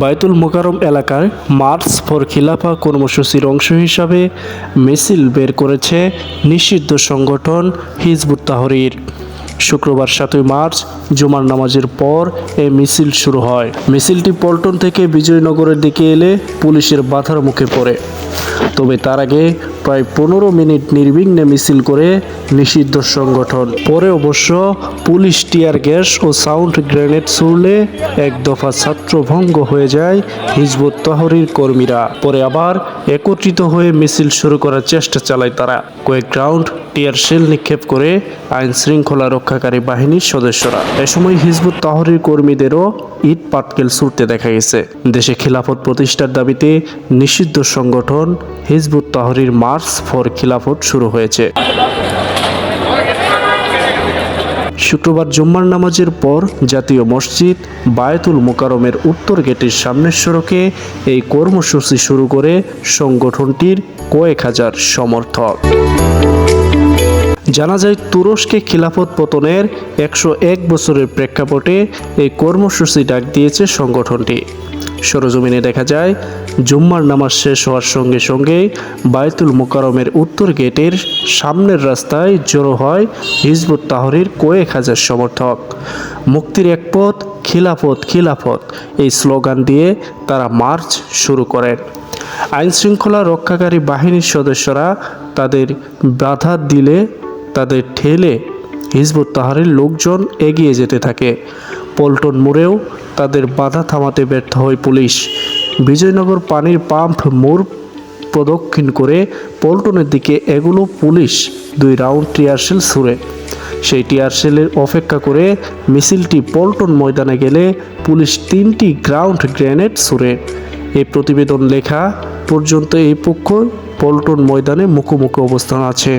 বায়তুল মোকারম এলাকায় March for খিলাফা কর্মসূচির অংশ হিসাবে মিছিল বের করেছে নিষিদ্ধ সংগঠন হিজবুত তাহরির। শুক্রবার সাতই মার্চ, জুমার নামাজের পর এই মিছিল শুরু হয়। মিছিলটি পল্টন থেকে বিজয়নগরের দিকে এলে পুলিশের বাধার মুখে পড়ে। তবে তার আগে প্রায় পনেরো মিনিট নির্বিঘ্নে মিছিল করে নিষিদ্ধ সংগঠন। পরে অবশ্য পুলিশ টিয়ার গ্যাস ও সাউন্ড গ্রেনেড ছুড়লে এক দফা ছাত্রভঙ্গ হয়ে যায় হিজবুত তহরির কর্মীরা। পরে আবার একত্রিত হয়ে মিছিল শুরু করার চেষ্টা চালায় তারা। কয়েক রাউন্ড টিয়ার শেল নিক্ষেপ করে আইন শৃঙ্খলা রক্ষাকারী বাহিনীর সদস্যরা। এ সময় হিজবুত তাহরির কর্মীদেরও ইট পাটকেল ছুটতে দেখা গেছে। দেশে খিলাফত প্রতিষ্ঠার দাবিতে নিষিদ্ধ সংগঠন হিজবুত তাহরির মার্চ ফর খিলাফত শুরু হয়েছে। শুক্রবার জুম্মার নামাজের পর জাতীয় মসজিদ বায়তুল মোকারমের উত্তর গেটের সামনের সড়কে এই কর্মসূচি শুরু করে সংগঠনটির কয়েক হাজার সমর্থক। জানা যায় তুরস্কে খিলাফত পতনের একশো এক বছরের প্রেক্ষাপটে এই কর্মসূচি ডাক দিয়েছে সংগঠনটি। সরজমিনে দেখা যায়, জুম্মার নামাজ শেষ হওয়ার সঙ্গে সঙ্গে বায়তুল মোকারমের উত্তর গেটের সামনের রাস্তায় জড়ো হয় হিজবুত তাহরির কয়েক হাজার সমর্থক। মুক্তির এক পথ, খিলাফত খিলাফত, এই স্লোগান দিয়ে তারা মার্চ শুরু করেন। আইন শৃঙ্খলা রক্ষাকারী বাহিনীর সদস্যরা তাদের বাধা দিলে তাদের ঠেলে হিজবুত তাহারের লোকজন এগিয়ে যেতে থাকে। পল্টন মোড়েও তাদের বাধা থামাতে ব্যর্থ হয় পুলিশ। বিজয়নগর পানির পাম্প মোড় প্রদক্ষিণ করে পল্টনের দিকে এগুলো পুলিশ দুই রাউন্ড টিয়ারশেল ছুড়ে। সেই টিয়ারশেলের অপেক্ষা করে মিছিলটি পল্টন ময়দানে গেলে পুলিশ তিনটি গ্রাউন্ড গ্রেনেড ছুড়ে। এই প্রতিবেদন লেখা পর্যন্ত এই পক্ষ পল্টন ময়দানে মুখোমুখি অবস্থান আছে।